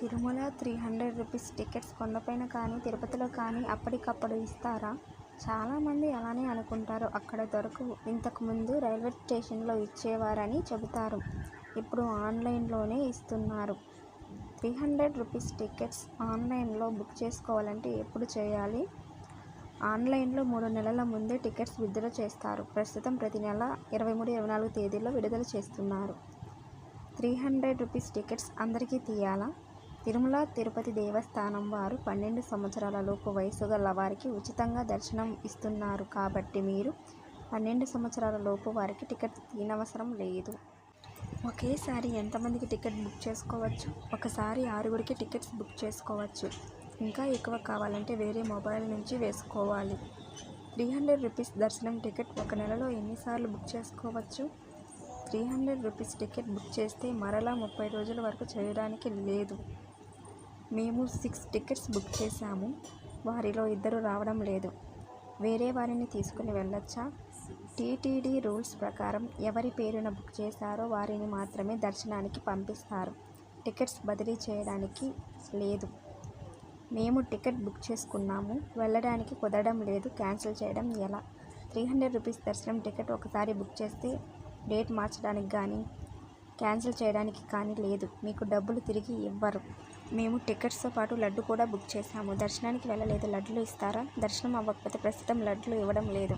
Tirumala three hundred rupees tickets కొండపైన కానీ తిరుపతిలో కానీ అప్పటికప్పుడు ఇస్తారా? చాలామంది అలానే అనుకుంటారు. అక్కడ దొరకవు ఇంతకుముందు రైల్వే స్టేషన్లో ఇచ్చేవారని చెబుతారు. ఇప్పుడు ఆన్లైన్లోనే ఇస్తున్నారు. త్రీ హండ్రెడ్ రూపీస్ టికెట్స్ ఆన్లైన్లో బుక్ చేసుకోవాలంటే ఎప్పుడు చేయాలి? ఆన్లైన్లో మూడు నెలల ముందే టికెట్స్ విడుదల చేస్తారు. ప్రస్తుతం ప్రతి నెల ఇరవై మూడు ఇరవై నాలుగు తేదీల్లో విడుదల చేస్తున్నారు. త్రీ హండ్రెడ్ రూపీస్ టికెట్స్ అందరికీ తీయాలా? తిరుమల తిరుపతి దేవస్థానం వారు పన్నెండు సంవత్సరాలలోపు వయసు గల వారికి ఉచితంగా దర్శనం ఇస్తున్నారు కాబట్టి మీరు పన్నెండు సంవత్సరాల లోపు వారికి టికెట్ తీనవసరం లేదు. ఒకేసారి ఎంతమందికి టికెట్ బుక్ చేసుకోవచ్చు? ఒకసారి ఆరుగురికి టికెట్స్ బుక్ చేసుకోవచ్చు. ఇంకా ఎక్కువ కావాలంటే వేరే మొబైల్ నుంచి వేసుకోవాలి. త్రీ హండ్రెడ్ రూపీస్ దర్శనం టికెట్ ఒక నెలలో ఎన్నిసార్లు బుక్ చేసుకోవచ్చు? Three hundred rupees ticket book చేస్తే మరలా ముప్పై రోజుల వరకు చేయడానికి లేదు. మేము సిక్స్ టికెట్స్ బుక్ చేశాము. వారిలో ఇద్దరు రావడం లేదు. వేరే వారిని తీసుకుని వెళ్ళొచ్చా? టీటీడీ రూల్స్ ప్రకారం ఎవరి పేరున బుక్ చేశారో వారిని మాత్రమే దర్శనానికి పంపిస్తారు. టికెట్స్ బదిలీ చేయడానికి లేదు. మేము టికెట్ బుక్ చేసుకున్నాము. వెళ్ళడానికి కుదరడం లేదు. క్యాన్సిల్ చేయడం ఎలా? త్రీ హండ్రెడ్ రూపీస్ దర్శనం టికెట్ ఒకసారి బుక్ చేస్తే డేట్ మార్చడానికి కానీ క్యాన్సిల్ చేయడానికి కానీ లేదు. మీకు డబ్బులు తిరిగి ఇవ్వరు. మేము టికెట్స్తో పాటు లడ్డు కూడా బుక్ చేశాము. దర్శనానికి వెళ్ళలేదు. లడ్డులు ఇస్తారా? దర్శనం అవ్వకపోతే ప్రస్తుతం లడ్డులు ఇవ్వడం లేదు.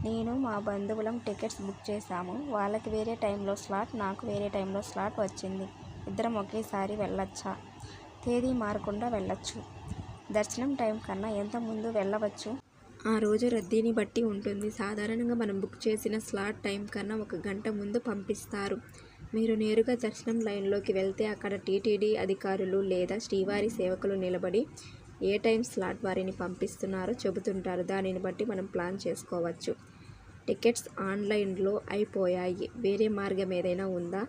నేను మా బంధువులం టికెట్స్ బుక్ చేశాము. వాళ్ళకి వేరే టైంలో స్లాట్ నాకు వేరే టైంలో స్లాట్ వచ్చింది. ఇద్దరం ఒకేసారి వెళ్ళొచ్చా? తేదీ మారకుండా వెళ్ళొచ్చు. దర్శనం టైం కన్నా ఎంత ముందు వెళ్ళవచ్చు? ఆ రోజు రద్దీని బట్టి ఉంటుంది. సాధారణంగా మనం బుక్ చేసిన స్లాట్ టైం కన్నా ఒక గంట ముందు పంపిస్తారు. మీరు నేరుగా దర్శనం లైన్లోకి వెళ్తే అక్కడ టీటీడీ అధికారులు లేదా శ్రీవారి సేవకులు నిలబడి ఏ టైం స్లాట్ వారిని పంపిస్తున్నారో చెబుతుంటారు. దానిని బట్టి మనం ప్లాన్ చేసుకోవచ్చు. టికెట్స్ ఆన్లైన్లో అయిపోయాయి. వేరే మార్గం ఏదైనా ఉందా?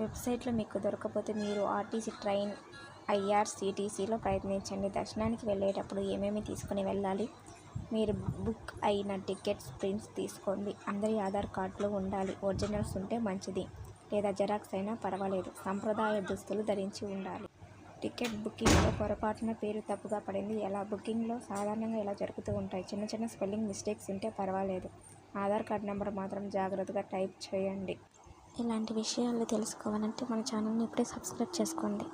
వెబ్సైట్లో మీకు దొరకపోతే మీరు ఆర్టీసీ ట్రైన్ ఐఆర్సీటీసీలో ప్రయత్నించండి. దర్శనానికి వెళ్ళేటప్పుడు ఏమేమి తీసుకుని వెళ్ళాలి? మీరు బుక్ అయిన టికెట్స్ ప్రింట్స్ తీసుకోండి. అందరి ఆధార్ కార్డులు ఉండాలి. ఒరిజినల్స్ ఉంటే మంచిది. లేదా జెరాక్స్ అయినా పర్వాలేదు. సంప్రదాయ దుస్తులు ధరించి ఉండాలి. టికెట్ బుకింగ్లో పొరపాటున పేరు తప్పుగా పడింది. ఎలా? బుకింగ్లో సాధారణంగా ఇలా జరుగుతూ ఉంటాయి? చిన్న చిన్న స్పెల్లింగ్ మిస్టేక్స్ ఉంటే పర్వాలేదు. ఆధార్ కార్డ్ నెంబర్ మాత్రం జాగ్రత్తగా టైప్ చేయండి. ఇలాంటి విషయాలు తెలుసుకోవాలంటే మన ఛానల్ని ఇప్పుడే సబ్స్క్రైబ్ చేసుకోండి.